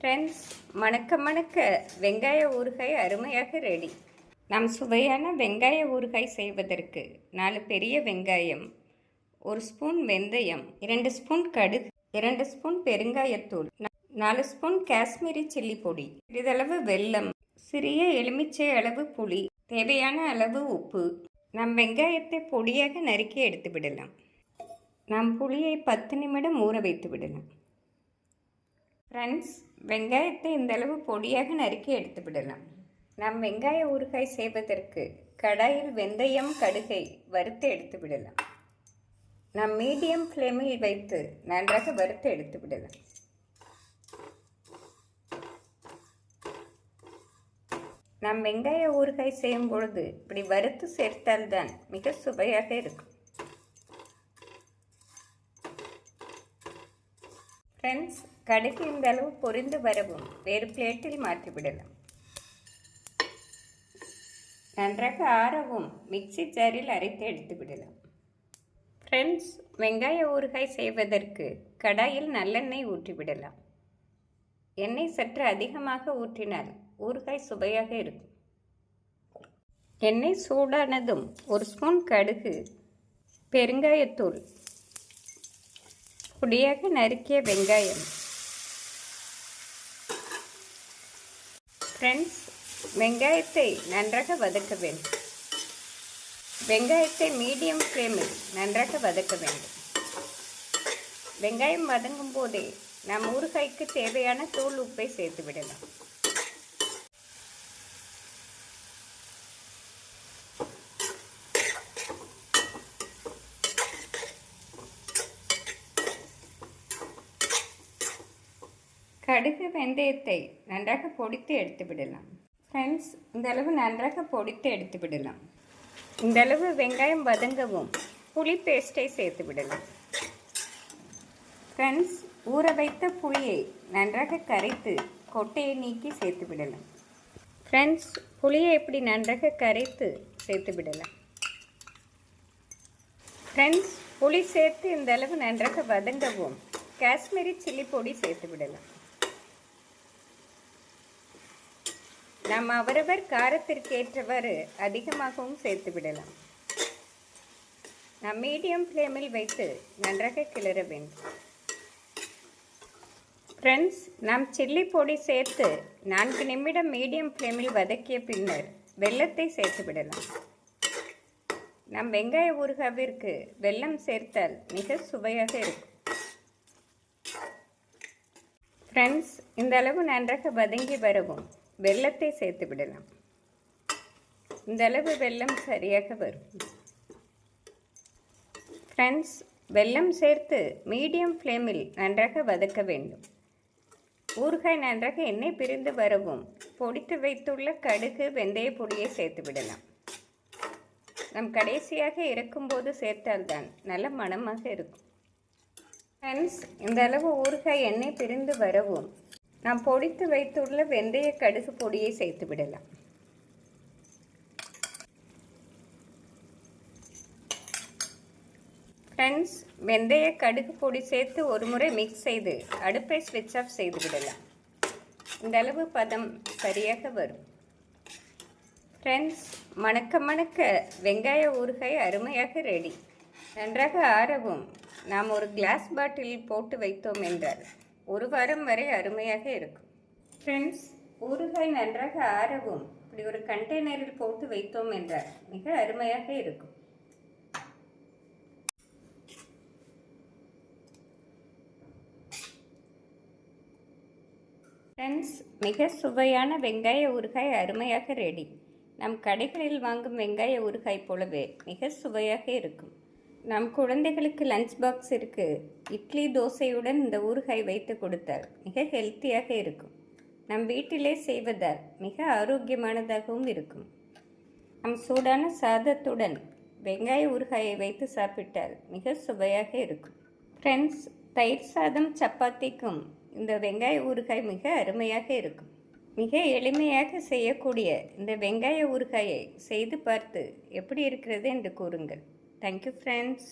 Friends மணக்க மணக்க வெங்காய ஊறுகாய் அருமையாக ரெடி நாம் சுவையான வெங்காய ஊறுகாய் செய்வதற்கு நாலு பெரிய வெங்காயம் ஒரு ஸ்பூன் வெந்தயம் இரண்டு ஸ்பூன் கடுகு இரண்டு ஸ்பூன் பெருங்காயத்தூள் நாலு ஸ்பூன் காஷ்மீரி சில்லி பொடி சிறிதளவு வெல்லம் சிறிய எலுமிச்சை அளவு புளி தேவையான அளவு உப்பு. நாம் வெங்காயத்தை பொடியாக நறுக்கி எடுத்து விடலாம் நாம் புளியை பத்து நிமிடம் ஊற வைத்து விடலாம் ஃப்ரெண்ட்ஸ் வெங்காயத்தை இந்தளவு பொடியாக நறுக்கி எடுத்து விடலாம். நாம் வெங்காய ஊறுகாய் செய்வதற்கு கடாயில் வெந்தயம் கடுகை வறுத்து எடுத்து விடலாம். நாம் மீடியம் ஃப்ளேமில் வைத்து நன்றாக வறுத்து எடுத்து விடலாம். நாம் வெங்காய ஊறுகாய் செய்யும் பொழுது இப்படி வறுத்து சேர்த்தால்தான் மிக சுவையாக இருக்கும். ஃப்ரெண்ட்ஸ் கடுகு இந்த அளவு பொரிந்து வரவும் வேறு பிளேட்டில் மாற்றிவிடலாம். நன்றாக ஆறவும் மிக்ஸி ஜாரில் அரைத்து எடுத்து விடலாம் ஃப்ரெண்ட்ஸ் வெங்காய ஊறுகாய் செய்வதற்கு கடாயில் நல்லெண்ணெய் ஊற்றிவிடலாம். எண்ணெய் சற்று அதிகமாக ஊற்றினால் ஊறுகாய் சுவையாக இருக்கும். எண்ணெய் சூடானதும் ஒரு ஸ்பூன் கடுகு பெருங்காயத்தூள் பொடியாக நறுக்கிய வெங்காயம். ஃப்ரெண்ட்ஸ் வெங்காயத்தை நன்றாக வதக்க வேண்டும். வெங்காயத்தை மீடியம் ஃப்ளேமில் நன்றாக வதக்க வேண்டும். வெங்காயம் வதங்கும் போதே நம் ஊறுகாய்க்கு தேவையான தூள் உப்பை சேர்த்து விடலாம் கடுகு வெந்தயத்தை நன்றாக பொடித்து எடுத்து விடலாம். ஃப்ரெண்ட்ஸ் இந்தளவு நன்றாக பொடித்து எடுத்து விடலாம். இந்தளவு வெங்காயம் வதங்கவும் புளி பேஸ்ட்டை சேர்த்து விடலாம். ஃப்ரெண்ட்ஸ் ஊற வைத்த புளியை நன்றாக கரைத்து கொட்டையை நீக்கி சேர்த்து விடலாம். ஃப்ரெண்ட்ஸ் புளியை இப்படி நன்றாக கரைத்து சேர்த்து விடலாம். ஃப்ரெண்ட்ஸ் புளி சேர்த்து இந்த அளவு நன்றாக வதங்கவும் காஷ்மீரி சில்லி பொடி சேர்த்து விடலாம். நாம் அவரவர் காரத்திற்கு ஏற்றவாறு அதிகமாகவும் சேர்த்து விடலாம். நாம் மீடியம் ஃப்ளேமில் வைத்து நன்றாக கிளற வேண்டும். ஃப்ரெண்ட்ஸ் நாம் சில்லி பொடி சேர்த்து நான்கு நிமிடம் மீடியம் ஃப்ளேமில் வதக்கிய பின்னர் வெல்லத்தை சேர்த்து விடலாம். நம் வெங்காய ஊறுகாவிற்கு வெல்லம் சேர்த்தால் மிக சுவையாக இருக்கும். ஃப்ரெண்ட்ஸ் இந்த அளவு நன்றாக வதங்கி வரவும். வெல்லத்தை சேர்த்து விடலாம். இந்த அளவு வெல்லம் சரியாக வரும். ஃப்ரெண்ட்ஸ் வெல்லம் சேர்த்து மீடியம் ஃப்ளேமில் நன்றாக வதக்க வேண்டும். ஊறுகாய் நன்றாக எண்ணெய் பிரிந்து வரவும் பொடித்து வைத்துள்ள கடுகு வெந்தய பொடியை சேர்த்து விடலாம். நம் கடைசியாக இறக்கும்போது சேர்த்தால்தான் நல்ல மணமாக இருக்கும். ஃப்ரெண்ட்ஸ் இந்த அளவு ஊறுகாய் எண்ணெய் பிரிந்து வரவும் நாம் பொடித்து வைத்துள்ள வெந்தய கடுகு பொடியை சேர்த்து விடலாம். ஃப்ரெண்ட்ஸ் வெந்தய கடுகு பொடி சேர்த்து ஒரு முறை மிக்ஸ் செய்து அடுப்பை ஸ்விட்ச் ஆஃப் செய்து விடலாம். இந்த அளவு பதம் சரியாக வரும். ஃப்ரெண்ட்ஸ் மணக்க மணக்க வெங்காய ஊறுகாய் அருமையாக ரெடி நன்றாக ஆறவும். நாம் ஒரு கிளாஸ் பாட்டிலில் போட்டு வைத்தோம் என்றால் ஒரு வாரம் வரை அருமையாக இருக்கும். ஃப்ரெண்ட்ஸ் ஊறுகாய் நன்றாக ஆறவும். இப்படி ஒரு கண்டெய்னரில் போட்டு வைத்தோம் என்றால் மிக அருமையாக இருக்கும். ஃப்ரெண்ட்ஸ் மிக சுவையான வெங்காய ஊறுகாய் அருமையாக ரெடி நம் கடைகளில் வாங்கும் வெங்காய ஊறுகாய் போலவே மிக சுவையாக இருக்கும். நம் குழந்தைகளுக்கு லஞ்ச் பாக்ஸ் இருக்கு. இட்லி தோசையுடன் இந்த ஊறுகாய் வைத்து கொடுத்தால் மிக ஹெல்த்தியாக இருக்கும். நம் வீட்டிலே செய்வதால் மிக ஆரோக்கியமானதாகவும் இருக்கும். நம் சூடான சாதத்துடன் வெங்காய ஊறுகாயை வைத்து சாப்பிட்டால் மிக சுவையாக இருக்கும். ஃப்ரெண்ட்ஸ் தயிர் சாதம் சப்பாத்திக்கும் இந்த வெங்காய ஊறுகாய் மிக அருமையாக இருக்கும். மிக எளிமையாக செய்யக்கூடிய இந்த வெங்காய ஊறுகாயை செய்து பார்த்து எப்படி இருக்கிறது என்று கூறுங்கள். Thank you friends